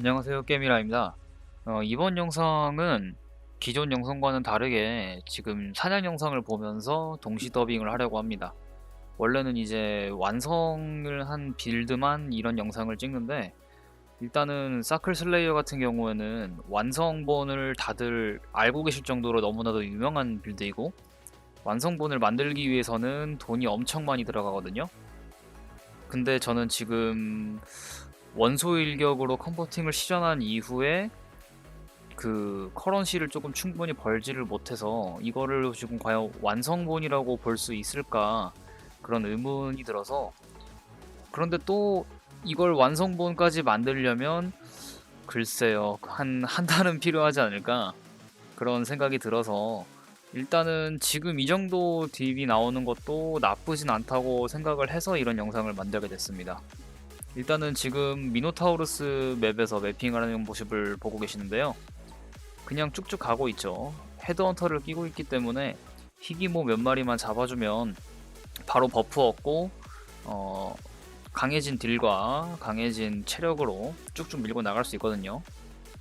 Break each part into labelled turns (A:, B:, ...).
A: 안녕하세요 깨미라입니다. 어, 이번 영상은 기존 영상과는 다르게 지금 사냥 영상을 보면서 동시 더빙을 하려고 합니다. 원래는 이제 완성을 한 빌드만 이런 영상을 찍는데 일단은 사클 슬레이어 같은 경우에는 완성본을 다들 알고 계실 정도로 너무나도 유명한 빌드이고 완성본을 만들기 위해서는 돈이 엄청 많이 들어가거든요. 근데 저는 지금 원소 일격으로 컨버팅을 실현한 이후에 그 커런시를 조금 충분히 벌지를 못해서 이거를 지금 과연 완성본이라고 볼 수 있을까 그런 의문이 들어서 그런데 또 이걸 완성본까지 만들려면 글쎄요 한 한 달은 필요하지 않을까 그런 생각이 들어서 일단은 지금 이 정도 딥이 나오는 것도 나쁘진 않다고 생각을 해서 이런 영상을 만들게 됐습니다. 일단은 지금 미노타우루스 맵에서 매핑을 하는 모습을 보고 계시는데요. 그냥 쭉쭉 가고 있죠. 헤드헌터를 끼고 있기 때문에 희귀모 몇 마리만 잡아주면 바로 버프 얻고 어, 강해진 딜과 강해진 체력으로 쭉쭉 밀고 나갈 수 있거든요.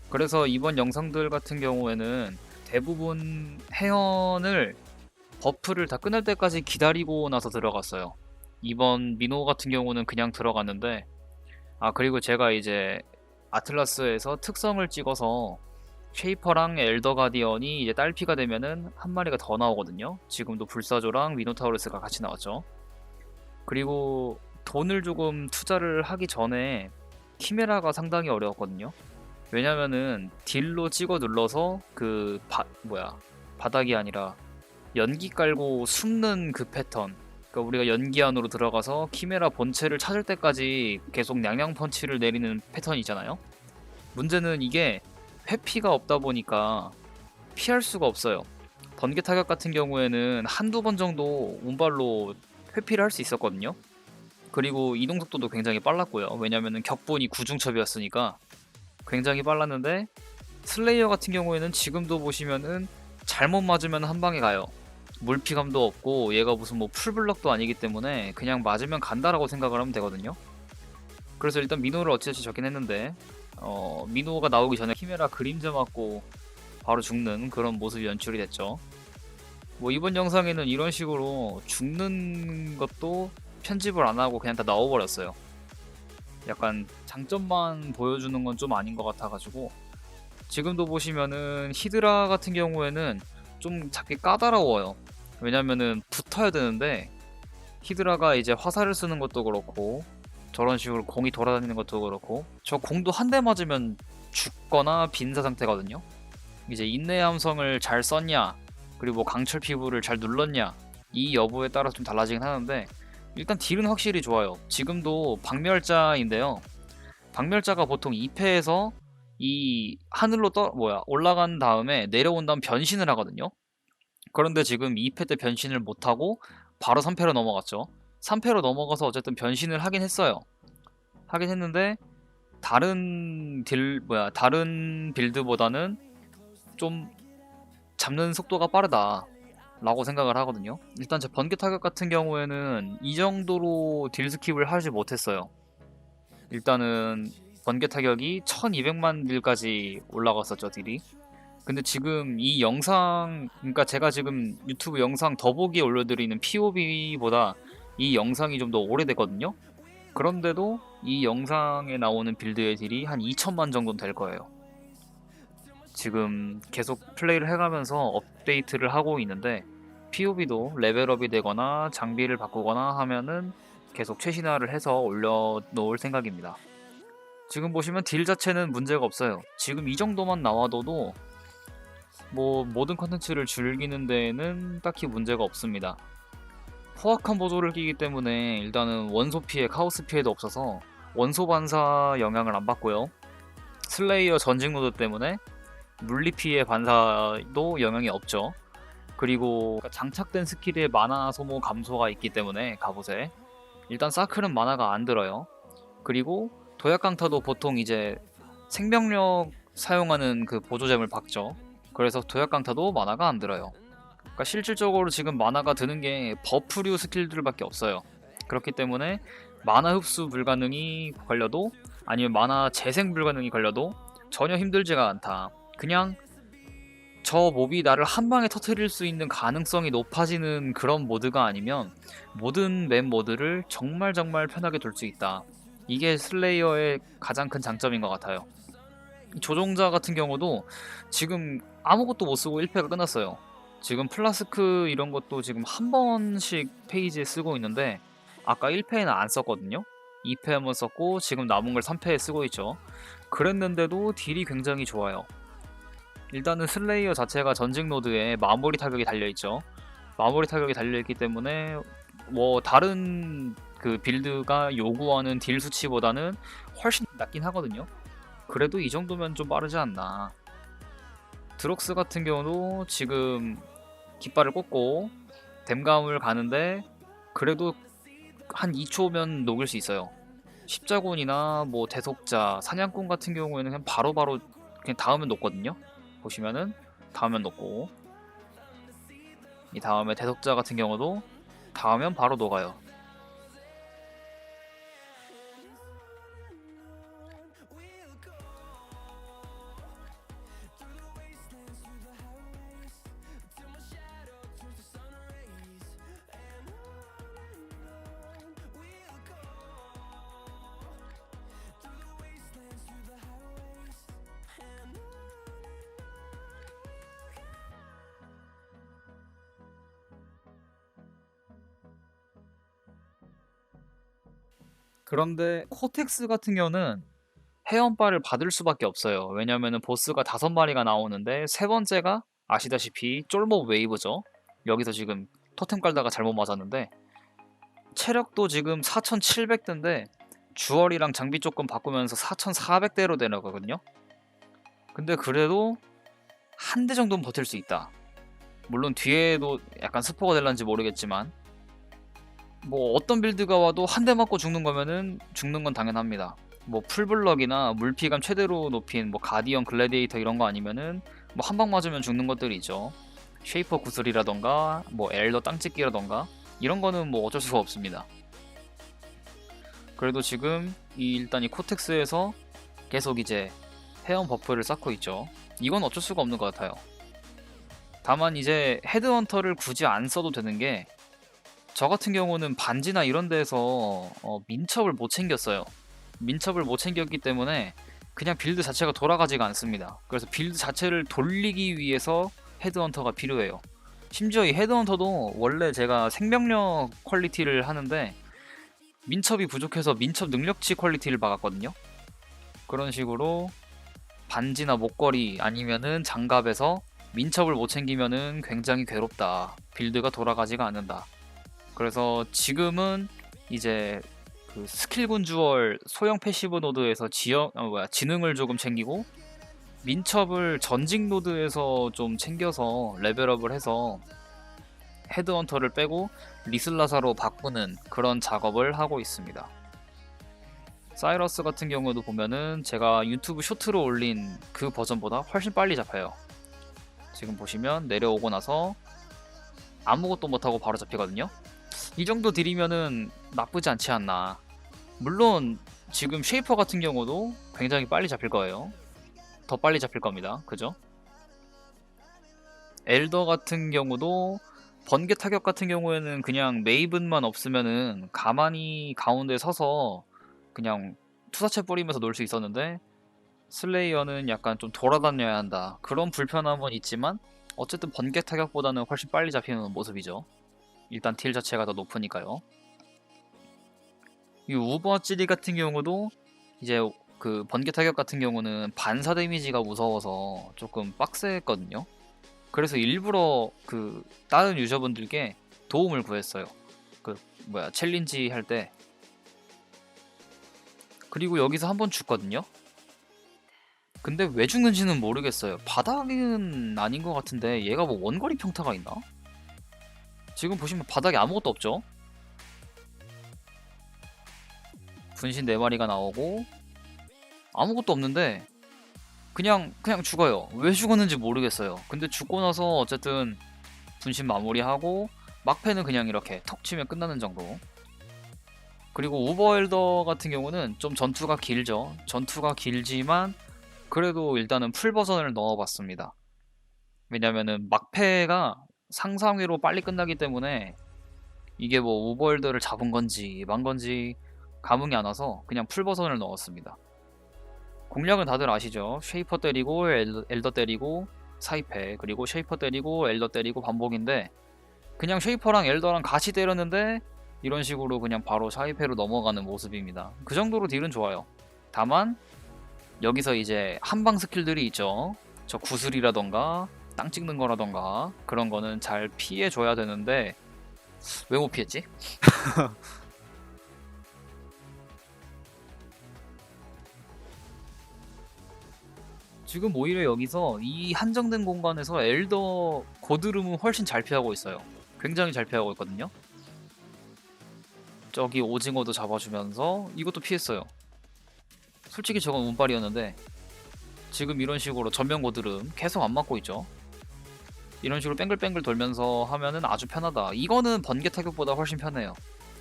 A: 그래서 이번 영상들 같은 경우에는 대부분 해연을 버프를 다 끝날 때까지 기다리고 나서 들어갔어요. 이번 민호 같은 경우는 그냥 들어갔는데 아 그리고 제가 이제 아틀라스에서 특성을 찍어서 쉐이퍼랑 엘더 가디언이 이제 딸피가 되면은 한 마리가 더 나오거든요. 지금도 불사조랑 미노타우루스가 같이 나왔죠. 그리고 돈을 조금 투자를 하기 전에 키메라가 상당히 어려웠거든요. 왜냐면은 딜로 찍어 눌러서 그 바, 뭐야 바닥이 아니라 연기 깔고 숨는 그 패턴 그러니까 우리가 연기 안으로 들어가서 키메라 본체를 찾을 때까지 계속 냥냥 펀치를 내리는 패턴이잖아요. 문제는 이게 회피가 없다 보니까 피할 수가 없어요. 번개 타격 같은 경우에는 한두 번 정도 운발로 회피를 할 수 있었거든요. 그리고 이동 속도도 굉장히 빨랐고요. 왜냐면은 격분이 구중첩이었으니까 굉장히 빨랐는데 슬레이어 같은 경우에는 지금도 보시면은 잘못 맞으면 한 방에 가요. 물피감도 없고 얘가 무슨 뭐 풀블럭도 아니기 때문에 그냥 맞으면 간다라고 생각을 하면 되거든요. 그래서 일단 민호를 어찌어찌 적긴 했는데 어, 민호가 나오기 전에 키메라 그림자 맞고 바로 죽는 그런 모습이 연출이 됐죠. 뭐 이번 영상에는 이런 식으로 죽는 것도 편집을 안 하고 그냥 다 넣어버렸어요. 약간 장점만 보여주는 건 좀 아닌 것 같아가지고 지금도 보시면은 히드라 같은 경우에는 좀 잡기 까다로워요. 왜냐면은 붙어야 되는데 히드라가 이제 화살을 쓰는 것도 그렇고 저런 식으로 공이 돌아다니는 것도 그렇고 저 공도 한 대 맞으면 죽거나 빈사 상태거든요. 이제 인내 함성을 잘 썼냐 그리고 뭐 강철 피부를 잘 눌렀냐 이 여부에 따라 좀 달라지긴 하는데 일단 딜은 확실히 좋아요. 지금도 박멸자인데요. 박멸자가 보통 2패에서 이 하늘로 떠 뭐야 올라간 다음에 내려온 다음 변신을 하거든요. 그런데 지금 2패 때 변신을 못 하고 바로 3패로 넘어갔죠. 3패로 넘어가서 어쨌든 변신을 하긴 했어요. 하긴 했는데 다른 딜 뭐야 다른 빌드보다는 좀 잡는 속도가 빠르다. 라고 생각을 하거든요. 일단 제 번개 타격 같은 경우에는 이 정도로 딜 스킵을 하지 못했어요. 일단은 번개 타격이 1200만 딜까지 올라갔었죠, 딜이. 근데 지금 이 영상, 그러니까 제가 지금 유튜브 영상 더보기에 올려드리는 POV보다 이 영상이 좀 더 오래됐거든요. 그런데도 이 영상에 나오는 빌드의 딜이 한 2천만 정도는 될 거예요. 지금 계속 플레이를 해가면서 업데이트를 하고 있는데 POB도 레벨업이 되거나 장비를 바꾸거나 하면은 계속 최신화를 해서 올려놓을 생각입니다. 지금 보시면 딜 자체는 문제가 없어요. 지금 이 정도만 나와도 뭐 모든 컨텐츠를 즐기는 데에는 딱히 문제가 없습니다. 포악한 보조를 끼기 때문에 일단은 원소 피해, 카오스 피해도 없어서 원소 반사 영향을 안 받고요. 슬레이어 전직 노드 때문에 물리 피해 반사도 영향이 없죠. 그리고 장착된 스킬의 마나 소모 감소가 있기 때문에 갑옷에 일단 사클은 마나가 안 들어요. 그리고 도약 강타도 보통 이제 생명력 사용하는 그 보조잼을 박죠. 그래서 도약 강타도 마나가 안 들어요. 그러니까 실질적으로 지금 마나가 드는 게 버프류 스킬들밖에 없어요. 그렇기 때문에 마나 흡수 불가능이 걸려도 아니면 만화 재생 불가능이 걸려도 전혀 힘들지가 않다. 그냥 저 몹이 나를 한 방에 터트릴 수 있는 가능성이 높아지는 그런 모드가 아니면 모든 맵 모드를 정말 정말 편하게 돌 수 있다. 이게 슬레이어의 가장 큰 장점인 것 같아요. 이 조종자 같은 경우도 지금 아무것도 못 쓰고 1패가 끝났어요. 지금 플라스크 이런 것도 지금 한 번씩 페이지에 쓰고 있는데 아까 1패에는 안 썼거든요. 2패 한번 썼고 지금 남은 걸 3패에 쓰고 있죠. 그랬는데도 딜이 굉장히 좋아요. 일단은 슬레이어 자체가 전직 노드에 마무리 타격이 달려있죠. 마무리 타격이 달려있기 때문에 뭐 다른 그 빌드가 요구하는 딜 수치보다는 훨씬 낮긴 하거든요. 그래도 이 정도면 좀 빠르지 않나. 드록스 같은 경우도 지금 깃발을 꽂고 댐감을 가는데 그래도 한 2초면 녹일 수 있어요. 십자군이나 뭐 대속자, 사냥꾼 같은 경우에는 그냥 바로바로 그냥 닿으면 녹거든요. 보시면은 닿으면 녹고 이 다음에 대속자 같은 경우도 닿으면 바로 녹아요. 그런데 코텍스 같은 경우는 회원바를 받을 수밖에 없어요. 왜냐면은 보스가 다섯 마리가 나오는데 세 번째가 아시다시피 쫄몹 웨이브죠. 여기서 지금 토템 깔다가 잘못 맞았는데 체력도 지금 4,700대인데 주얼이랑 장비 조금 바꾸면서 4,400대로 되나거든요. 근데 그래도 한 대 정도는 버틸 수 있다. 물론 뒤에도 약간 스포가 될란지 모르겠지만 뭐 어떤 빌드가 와도 한 대 맞고 죽는 거면은 죽는 건 당연합니다. 뭐 풀블럭이나 물피감 최대로 높인 뭐 가디언 글래디에이터 이런 거 아니면은 뭐 한 방 맞으면 죽는 것들이 있죠. 쉐이퍼 구슬이라던가 뭐 엘더 땅찍기라던가 이런 거는 뭐 어쩔 수가 없습니다. 그래도 지금 이 일단 이 코텍스에서 계속 이제 회원 버프를 쌓고 있죠. 이건 어쩔 수가 없는 것 같아요. 다만 이제 헤드헌터를 굳이 안 써도 되는 게 저 같은 경우는 반지나 이런 데서 어, 민첩을 못 챙겼어요. 민첩을 못 챙겼기 때문에 그냥 빌드 자체가 돌아가지가 않습니다. 그래서 빌드 자체를 돌리기 위해서 헤드헌터가 필요해요. 심지어 이 헤드헌터도 원래 제가 생명력 퀄리티를 하는데 민첩이 부족해서 민첩 능력치 퀄리티를 박았거든요. 그런 식으로 반지나 목걸이 아니면은 장갑에서 민첩을 못 챙기면은 굉장히 괴롭다. 빌드가 돌아가지가 않는다. 그래서 지금은 이제 그 스킬 군 주얼 소형 패시브 노드에서 지역 어, 뭐야 지능을 조금 챙기고 민첩을 전직 노드에서 좀 챙겨서 레벨업을 해서 헤드헌터를 빼고 리슬라사로 바꾸는 그런 작업을 하고 있습니다. 사이러스 같은 경우도 보면은 제가 유튜브 쇼트로 올린 그 버전보다 훨씬 빨리 잡혀요. 지금 보시면 내려오고 나서 아무것도 못하고 바로 잡히거든요. 이 정도 딜이면은 나쁘지 않지 않나. 물론 지금 쉐이퍼 같은 경우도 굉장히 빨리 잡힐 거예요. 더 빨리 잡힐 겁니다. 그죠? 엘더 같은 경우도 번개 타격 같은 경우에는 그냥 메이븐만 없으면은 가만히 가운데 서서 그냥 투사체 뿌리면서 놀 수 있었는데 슬레이어는 약간 좀 돌아다녀야 한다. 그런 불편함은 있지만 어쨌든 번개 타격보다는 훨씬 빨리 잡히는 모습이죠. 일단 딜 자체가 더 높으니까요. 이 우버 찌리 같은 경우도 이제 그 번개 타격 같은 경우는 반사 데미지가 무서워서 조금 빡세했거든요. 그래서 일부러 그 다른 유저분들께 도움을 구했어요. 그 뭐야 챌린지 할 때. 그리고 여기서 한 번 죽거든요. 근데 왜 죽는지는 모르겠어요. 바닥은 아닌 것 같은데 얘가 뭐 원거리 평타가 있나? 지금 보시면 바닥에 아무것도 없죠? 분신 4마리가 나오고 아무것도 없는데 그냥 그냥 죽어요. 왜 죽었는지 모르겠어요. 근데 죽고 나서 어쨌든 분신 마무리하고 막패는 그냥 이렇게 턱 치면 끝나는 정도. 그리고 우버엘더 같은 경우는 좀 전투가 길죠. 전투가 길지만 그래도 일단은 풀 버전을 넣어봤습니다. 왜냐면은 막패가 상상외로 빨리 끝나기 때문에 이게 뭐 우버엘더를 잡은 건지 만 건지 감흥이 안 와서 그냥 풀 버전을 넣었습니다. 공략은 다들 아시죠? 쉐이퍼 때리고 엘- 엘더 때리고 사이패 그리고 쉐이퍼 때리고 엘더 때리고 반복인데 그냥 쉐이퍼랑 엘더랑 같이 때렸는데 이런 식으로 그냥 바로 사이패로 넘어가는 모습입니다. 그 정도로 딜은 좋아요. 다만 여기서 이제 한방 스킬들이 있죠. 저 구슬이라던가 땅 찍는 거라던가 그런 거는 잘 피해 줘야 되는데 왜 못 피했지? 지금 오히려 여기서 이 한정된 공간에서 엘더 고드름은 훨씬 잘 피하고 있어요. 굉장히 잘 피하고 있거든요. 저기 오징어도 잡아주면서 이것도 피했어요. 솔직히 저건 운빨이었는데 지금 이런 식으로 전면 고드름 계속 안 맞고 있죠. 이런 식으로 뺑글뺑글 돌면서 하면은 아주 편하다. 이거는 번개 타격보다 훨씬 편해요.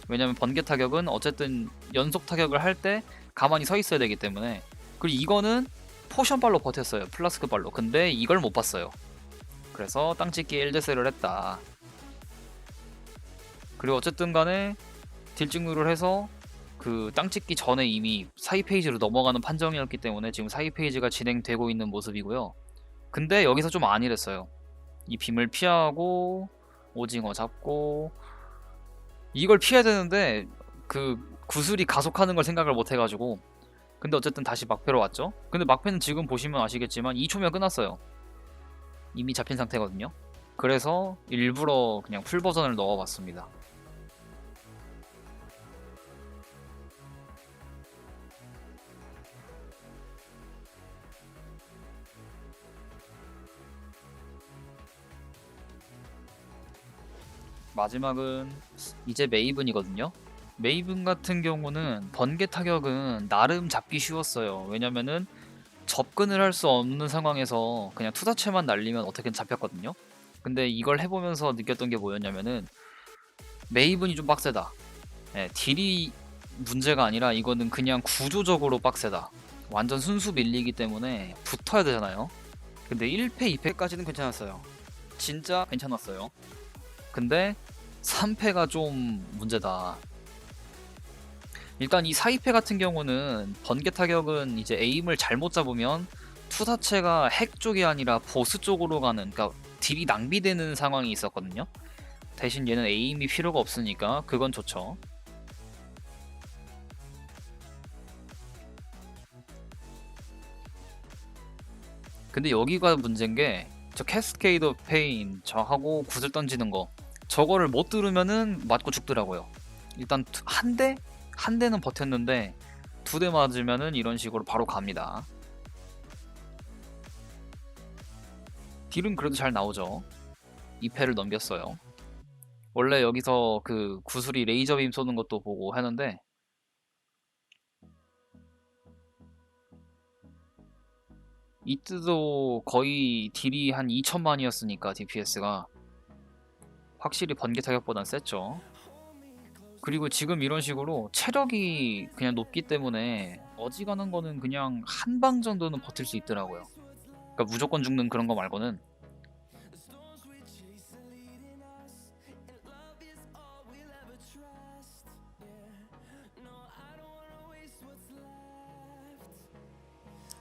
A: 왜냐면 번개 타격은 어쨌든 연속 타격을 할 때 가만히 서 있어야 되기 때문에 그리고 이거는 포션 발로 버텼어요. 플라스크 발로. 근데 이걸 못 봤어요. 그래서 땅찍기 1대스를 했다. 그리고 어쨌든 간에 딜찍누를 해서 그 땅찍기 전에 이미 사이 페이지로 넘어가는 판정이었기 때문에 지금 사이 페이지가 진행되고 있는 모습이고요. 근데 여기서 좀 안일했어요. 이 빔을 피하고 오징어 잡고 이걸 피해야 되는데 그 구슬이 가속하는 걸 생각을 못 해가지고 근데 어쨌든 다시 막패로 왔죠. 근데 막패는 지금 보시면 아시겠지만 2초면 끝났어요. 이미 잡힌 상태거든요. 그래서 일부러 그냥 풀 버전을 넣어봤습니다. 마지막은 이제 메이븐이거든요. 메이븐 같은 경우는 번개 타격은 나름 잡기 쉬웠어요. 왜냐면은 접근을 할 수 없는 상황에서 그냥 투사체만 날리면 어떻게든 잡혔거든요. 근데 이걸 해보면서 느꼈던 게 뭐였냐면은 메이븐이 좀 빡세다. 예, 딜이 문제가 아니라 이거는 그냥 구조적으로 빡세다. 완전 순수 밀리기 때문에 붙어야 되잖아요. 근데 1패, 2패까지는 괜찮았어요. 진짜 괜찮았어요. 근데 3패가 좀 문제다. 일단 이 사이패 같은 경우는 번개 타격은 이제 에임을 잘못 잡으면 투사체가 핵 쪽이 아니라 보스 쪽으로 가는 그러니까 딜이 낭비되는 상황이 있었거든요. 대신 얘는 에임이 필요가 없으니까 그건 좋죠. 근데 여기가 문제인 게 저 캐스케이드 페인 저하고 구슬 던지는 거 저거를 못 들으면은 맞고 죽더라고요. 일단 두- 한 대? 한 대는 버텼는데 두 대 맞으면은 이런 식으로 바로 갑니다. 딜은 그래도 잘 나오죠. 2패를 넘겼어요. 원래 여기서 그 구슬이 레이저 빔 쏘는 것도 보고 하는데 이트도 거의 딜이 한 2천만이었으니까 DPS가 확실히 번개 타격보단 셌죠. 그리고 지금 이런 식으로 체력이 그냥 높기 때문에 어지간한 거는 그냥 한 방 정도는 버틸 수 있더라고요. 그러니까 무조건 죽는 그런 거 말고는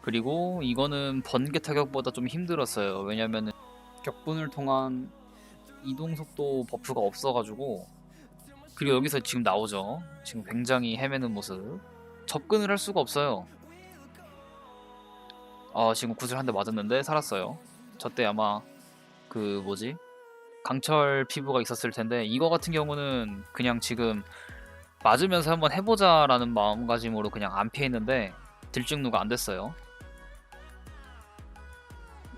A: 그리고 이거는 번개 타격보다 좀 힘들었어요. 왜냐면은 격분을 통한 이동 속도 버프가 없어가지고 그리고 여기서 지금 나오죠. 지금 굉장히 헤매는 모습. 접근을 할 수가 없어요. 아 지금 구슬 한 대 맞았는데 살았어요. 저 때 아마 그 뭐지 강철 피부가 있었을 텐데 이거 같은 경우는 그냥 지금 맞으면서 한번 해보자라는 마음가짐으로 그냥 안 피했는데 딜증누가 안 됐어요.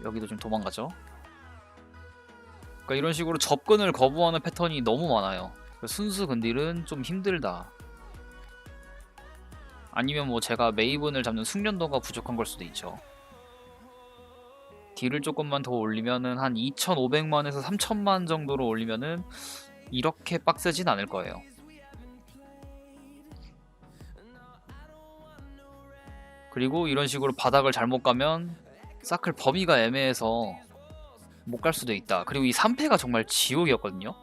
A: 여기도 좀 도망가죠. 그러니까 이런 식으로 접근을 거부하는 패턴이 너무 많아요. 순수 근딜은 좀 힘들다. 아니면 뭐 제가 메이븐을 잡는 숙련도가 부족한 걸 수도 있죠. 딜을 조금만 더 올리면은 한 2,500만에서 3,000만 정도로 올리면은 이렇게 빡세진 않을 거예요. 그리고 이런 식으로 바닥을 잘못 가면 사클 범위가 애매해서 못 갈 수도 있다. 그리고 이 3패가 정말 지옥이었거든요.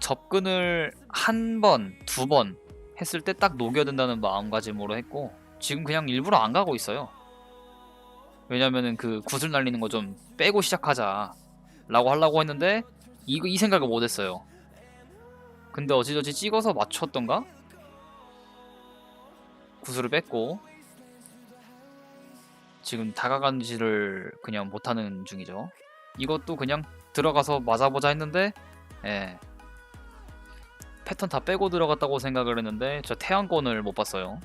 A: 접근을 한 번, 두 번 했을 때 딱 녹여든다는 마음가짐으로 했고 지금 그냥 일부러 안 가고 있어요. 왜냐면은 그 구슬 날리는 거 좀 빼고 시작하자 라고 하려고 했는데 이거 이 생각을 못 했어요. 근데 어찌저찌 찍어서 맞췄던가? 구슬을 뺐고 지금 다가간지를 그냥 못하는 중이죠. 이것도 그냥 들어가서 맞아보자 했는데 예. 패턴 다 빼고 들어갔다고 생각을 했는데 저 태양권을 못 봤어요.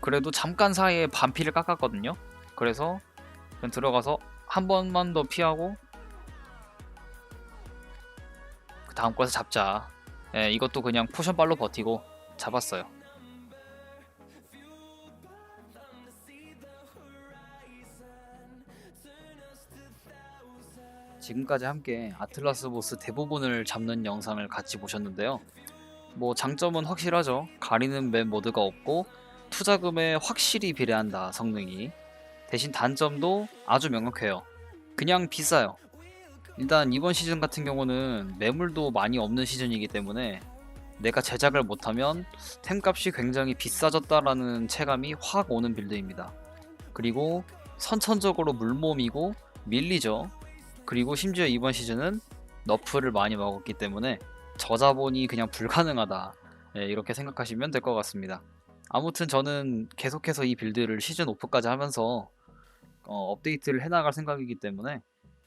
A: 그래도 잠깐 사이에 반피를 깎았거든요. 그래서 들어가서 한 번만 더 피하고 그 다음 거에서 잡자. 예, 이것도 그냥 포션발로 버티고 잡았어요. 지금까지 함께 아틀라스 보스 대부분을 잡는 영상을 같이 보셨는데요. 뭐 장점은 확실하죠. 가리는 맵 모드가 없고 투자금에 확실히 비례한다 성능이. 대신 단점도 아주 명확해요. 그냥 비싸요. 일단 이번 시즌 같은 경우는 매물도 많이 없는 시즌이기 때문에 내가 제작을 못하면 템값이 굉장히 비싸졌다라는 체감이 확 오는 빌드입니다. 그리고 선천적으로 물몸이고 밀리죠. 그리고 심지어 이번 시즌은 너프를 많이 먹었기 때문에 저자본이 그냥 불가능하다. 예, 이렇게 생각하시면 될 것 같습니다. 아무튼 저는 계속해서 이 빌드를 시즌 오프까지 하면서 어, 업데이트를 해나갈 생각이기 때문에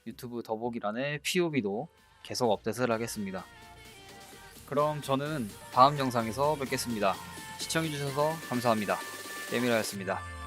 A: 유튜브 더보기란에 POB도 계속 업데이트를 하겠습니다. 그럼 저는 다음 영상에서 뵙겠습니다. 시청해주셔서 감사합니다. 깨미라였습니다.